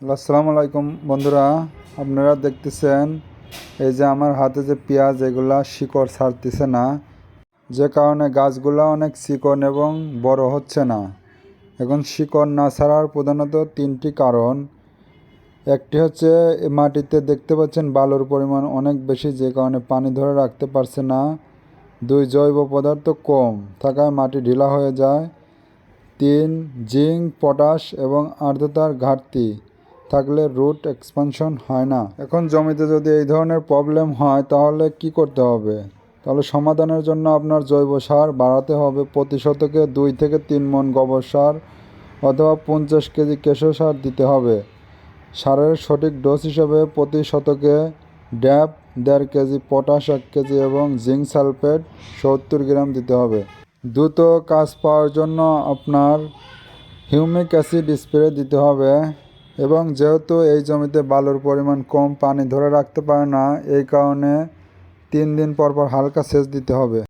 Hello, আসসালামু আলাইকুম বন্ধুরা। আপনারা দেখতেছেন এই যে আমার হাতে যে পেঁয়াজ, এগুলা শিকড় ছাড়তেছে না। যে কারণে গাছগুলো অনেক চিকন এবং বড় হচ্ছে না। এখন শিকড় না ছাড়ার প্রধানত তিনটি কারণ। একটি হচ্ছে মাটিতে দেখতে পাচ্ছেন বালুর পরিমাণ অনেক বেশি, যে কারণে পানি ধরে রাখতে পারছে না। দুই, জৈব পদার্থ কম থাকায় মাটি ঢিলা হয়ে যায়। তিন, জিঙ্ক, পটাশ এবং আর্দ্রতার ঘাটতি। থাকলে রুট এক্সপানশন হয় না। এখন জমিতে যদি এই ধরনের প্রবলেম হয়, তাহলে কি করতে হবে? তাহলে সমাধানের জন্য আপনার জৈব সার বাড়াতে হবে। প্রতি শতকে দুই থেকে তিন মন গোবর সার অথবা পঞ্চাশ কেজি কেঁচো সার দিতে হবে। সারের সঠিক ডোজ হিসেবে প্রতি শতকে ড্যাপ দেড় কেজি, পটাশ এক কেজি এবং জিঙ্ক সালফেট সত্তর গ্রাম দিতে হবে। দ্রুত কাজ পাওয়ার জন্য আপনার হিউমিক অ্যাসিড স্প্রে দিতে হবে। এবং যেহেতু এই জমিতে বালুর পরিমাণ কম পানি ধরে রাখতে পারে না, এই কারণে তিন দিন পর পর হালকা সেচ দিতে হবে।